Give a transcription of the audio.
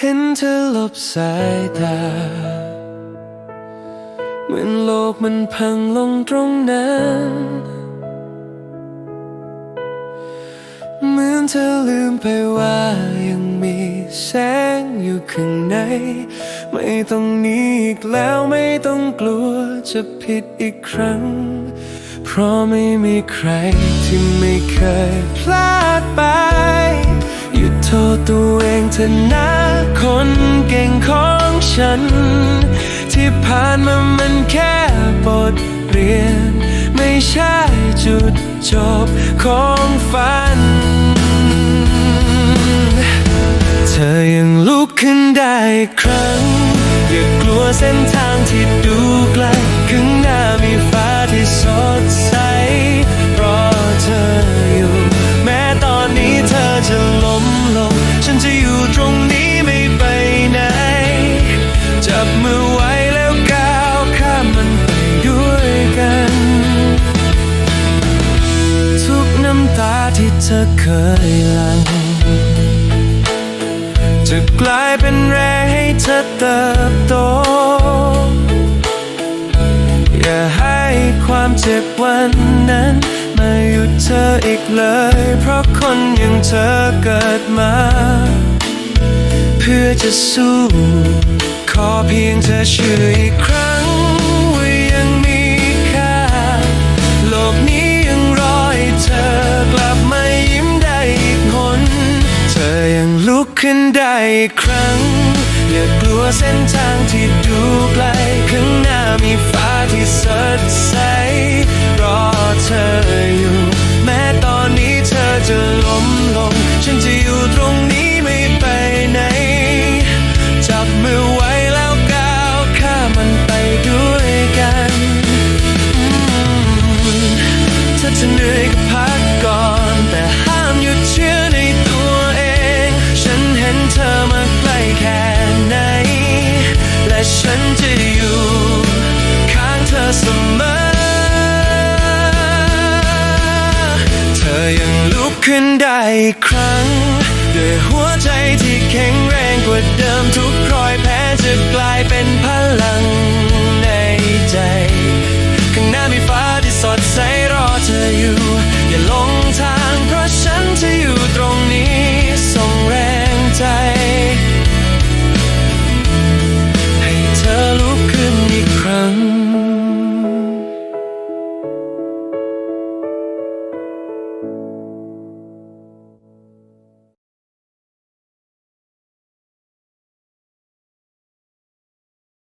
เห็นเธอหลบสายตา เหมือนโลกมันพังลงตรงนั้น เหมือนเธอลืมไปว่ายังมีแสงอยู่ข้างใน ไม่ต้องหนีอีกแล้วไม่ต้องกลัวจะผิดอีกครั้ง เพราะไม่มีใครที่ไม่เคยพลาดไป โทษตัวเองเถอะนะคนเก่งของฉัน ที่ผ่านมามันแค่บทเรียน ไม่ใช่จุดจบของฝัน เธอยังลุกขึ้นได้อีกครั้ง อย่ากลัวเส้นทางที่ดูไกลข้างหน้ามี ธอเคยลัง จะกลายเป็นแรงให้เธอเติบโต อย่าให้ความเจ็บวันนั้น มาหยุดเธออีกเลย เพราะคนอย่างเธอเกิดมา เพื่อจะสู้ ขอเพียงเธอเชื่ออีกครั้ง กขึ้นได้อีกครั้ง อย่ากลัวเส้นทางที่ดูไกล ฉันจะอยู่ข้างเธอเสมอ เธอยังลุกขึ้นได้อีกครั้ง ด้วยหัวใจที่